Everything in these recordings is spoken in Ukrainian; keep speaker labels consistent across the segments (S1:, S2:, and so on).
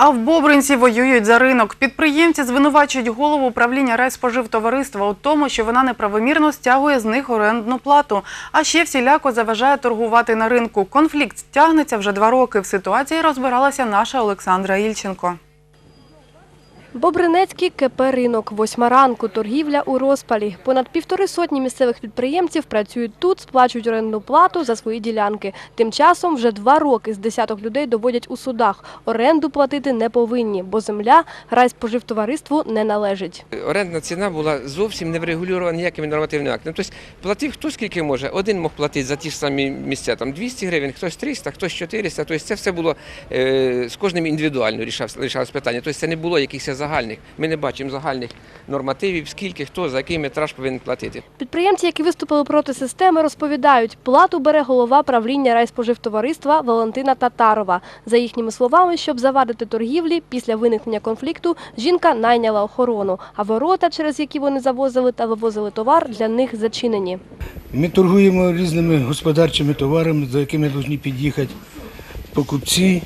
S1: А в Бобринці воюють за ринок. Підприємці звинувачують голову управління райспоживтовариства у тому, що вона неправомірно стягує з них орендну плату. А ще всіляко заважає торгувати на ринку. Конфлікт тягнеться вже два роки. В ситуації розбиралася наша Олександра Ільченко.
S2: Бобринецький КП «Ринок». Восьма ранку. Торгівля у розпалі. Понад півтори сотні місцевих підприємців працюють тут, сплачують орендну плату за свої ділянки. Тим часом вже два роки з десяток людей доводять у судах. Оренду платити не повинні, бо земля райспоживтовариству не належить.
S3: Орендна ціна була зовсім не врегульована ніякими нормативними актами. Тобто платив хто скільки може. Один мог платити за ті ж самі місця, там 200 гривень, хтось 300, хтось 400. Тобто це все було е, з кожним індивідуально рішалось питання. Тобто це не було якихось загальних. Ми не бачимо загальних нормативів, скільки хто за який метраж повинен платити.
S2: Підприємці, які виступили проти системи, розповідають, плату бере голова правління райспоживтовариства Валентина Татарова. За їхніми словами, щоб завадити торгівлі, після виникнення конфлікту жінка найняла охорону, а ворота, через які вони завозили та вивозили товар, для них зачинені.
S4: Ми торгуємо різними господарчими товарами, за якими повинні під'їхати покупці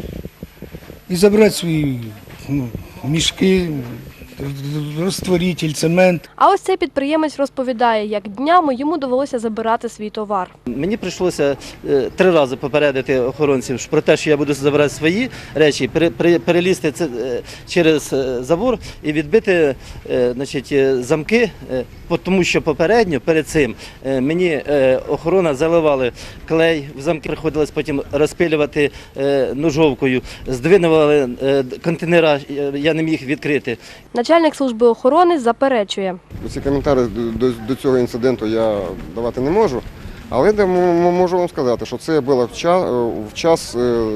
S4: і забрати свої ну, mesquinho, розтворитель, цемент.
S2: А ось цей підприємець розповідає, як днями йому довелося забирати свій товар.
S5: Мені прийшлося е, три рази попередити охоронців про те, що я буду забирати свої речі, пере- пере- перелізти це е, через е, забор і відбити значить, замки, тому що попередньо перед цим мені охорона заливали клей, в замки приходилось потім розпилювати ножовкою, здвинували контейнера, я не міг відкрити.
S2: Начальник служби охорони заперечує.
S6: Ці коментарі до, до, цього інциденту я давати не можу. Але можу вам сказати, що це було в час, в час е,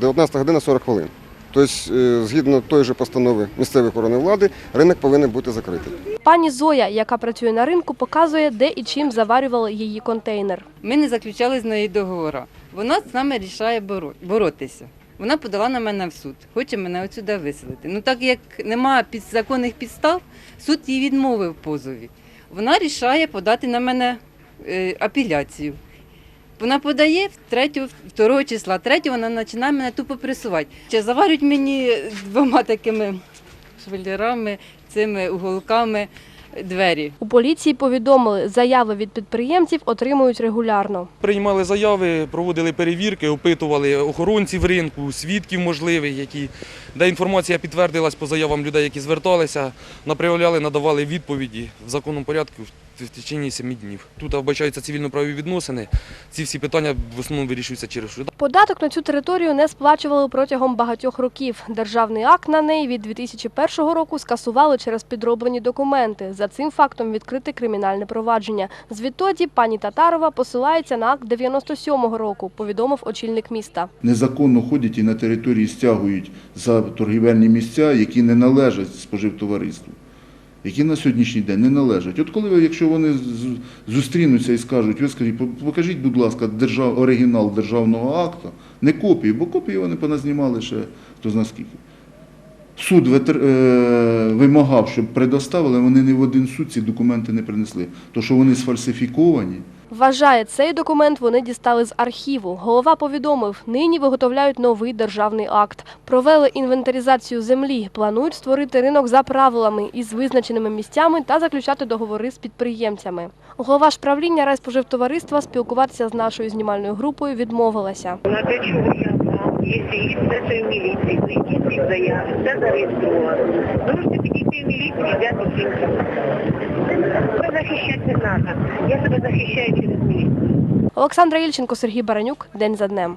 S6: 19 година 40 хвилин. Тобто, е, згідно тої ж постанови місцевої охорони влади, ринок повинен бути закритий.
S2: Пані Зоя, яка працює на ринку, показує, де і чим заварювали її контейнер.
S7: Ми не заключали з нею договору. Вона з нами рішає боро- боротися. Вона подала на мене в суд, хоче мене отсюди виселити. Ну так як немає законних підстав, суд їй відмовив в позові. Вона рішає подати на мене е, апеляцію. Вона подає 3, 2 числа, 3 вона починає мене тупо пресувати. Чи заварюють мені двома такими швеллерами, цими уголками двері.
S2: У поліції повідомили, заяви від підприємців отримують регулярно.
S8: Приймали заяви, проводили перевірки, опитували охоронців ринку, свідків можливих, які, де інформація підтвердилась по заявам людей, які зверталися, направляли, надавали відповіді в законному порядку в течение 7 днів. Тут вбачаються цивільно-правові відносини. Ці всі питання в основному вирішуються через суд.
S2: Податок на цю територію не сплачували протягом багатьох років. Державний акт на неї від 2001 року скасували через підроблені документи. За цим фактом відкрите кримінальне провадження. Звідтоді пані Татарова посилається на акт 97-го року, повідомив очільник міста.
S9: незаконно ходять і на території стягують за торгівельні місця, які не належать споживтовариству, які на сьогоднішній день не належать. От коли якщо вони зустрінуться і скажуть, ви скажіть, покажіть, будь ласка, держав, оригінал державного акту, не копії, бо копії вони поназнімали ще хто зна скільки. Суд е, вимагав, щоб предоставили, вони ні в один суд ці документи не принесли. То, що вони сфальсифіковані,
S2: Вважає, цей документ вони дістали з архіву. Голова повідомив, нині виготовляють новий державний акт. Провели інвентаризацію землі, планують створити ринок за правилами із визначеними місцями та заключати договори з підприємцями. Голова ж правління райспоживтовариства спілкуватися з нашою знімальною групою відмовилася.
S10: Якщо є все, в міліції, знайдіть ці заяви, все зареєстровано. Можете підійти в міліцію і взяти жінку. Ви захищати треба. Я себе захищаю через міліцію.
S2: Олександра Ільченко, Сергій Баранюк. День за днем.